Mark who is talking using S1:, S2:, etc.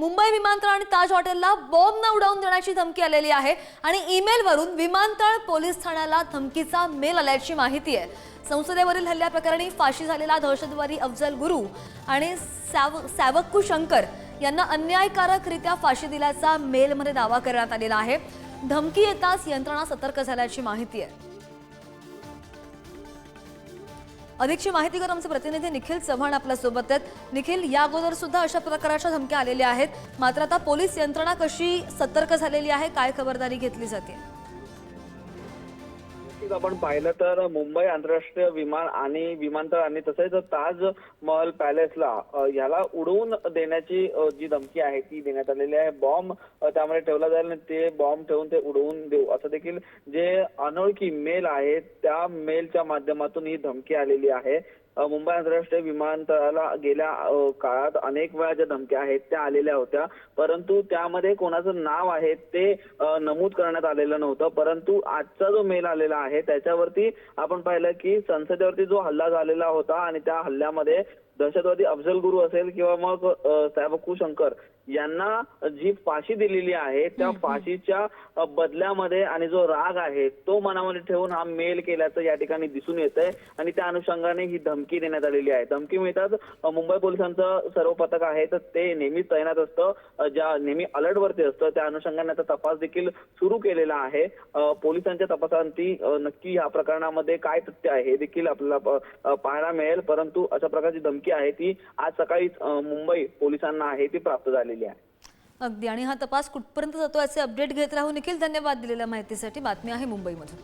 S1: मुंबई विमानतळ आणि ताज हॉटेलला बॉम्बनं उडवून देण्याची धमकी आलेली आहे आणि ईमेलवरून विमानतळ पोलीस ठाण्याला धमकीचा मेल आल्याची माहिती आहे. संसदेवरील हल्ल्याप्रकरणी फाशी झालेला दहशतवादी अफजल गुरु आणि सॅव सॅवक्कू शंकर यांना अन्यायकारकरित्या फाशी दिल्याचा मेलमध्ये दावा करण्यात आलेला आहे. धमकी येताच यंत्रणा सतर्क झाल्याची माहिती आहे. अधिकची माहिती करून आमचे प्रतिनिधी निखिल चव्हाण आपल्यासोबत आहेत. निखिल या अगोदर सुद्धा अशा प्रकारच्या धमक्या आलेल्या आहेत. मात्र आता पोलीस यंत्रणा कशी सतर्क झालेली आहे काय खबरदारी घेतली जाते?
S2: नक्कीच आपण पाहिलं तर मुंबई आंतरराष्ट्रीय विमान आणि विमानतळ आणि तसेच ताज महल पॅलेसला याला उडवून देण्याची जी धमकी आहे ती देण्यात आलेली आहे. बॉम्ब त्यामध्ये ठेवला जाईल आणि ते बॉम्ब ठेवून ते उडवून देऊ. असं देखील जे अनोळखी मेल आहेत त्या मेलच्या माध्यमातून ही धमकी आलेली आहे. मुंबई आंतरराष्ट्रीय विमानतळाला गेल्या काळात अनेक वेळा ज्या धमक्या आहेत त्या आलेल्या होत्या. परंतु त्यामध्ये कोणाचं नाव आहे ते नमूद करण्यात आलेलं नव्हतं. परंतु आजचा जो मेल आलेला आहे त्याच्यावरती आपण पाहिलं की संसदेवरती जो हल्ला झालेला होता आणि त्या हल्ल्यामध्ये दहशतवादी अफजल गुरु असेल किंवा मग अ, साहेबक्कू शंकर यांना जी फाशी दिलेली आहे त्या फाशीच्या बदल्यामध्ये आणि जो राग आहे तो मनामध्ये ठेवून हा मेल केल्याचं या ठिकाणी दिसून येत आहे आणि त्या अनुषंगाने ही धमकी देण्यात आलेली आहे. धमकी मिळताच मुंबई पोलिसांचं सर्व पथक आहे तर ते नेहमीच तैनात असतं. ज्या नेहमी अलर्ट वरती असतं. त्या अनुषंगाने आता तपास देखील सुरू केलेला आहे. पोलिसांच्या तपासांती नक्की या प्रकरणामध्ये काय तथ्य आहे हे देखील आपल्याला पाहायला मिळेल. परंतु अशा प्रकारची धमकी आहे ती आज सकाळीच मुंबई पोलिसांना आहे ती प्राप्त झालेली आहे.
S1: अगदी. आणि हा तपास कुठपर्यंत जातो याचे अपडेट घेत राहू निखिल. धन्यवाद दिलेल्या माहितीसाठी. बातमी आहे मुंबईमधून.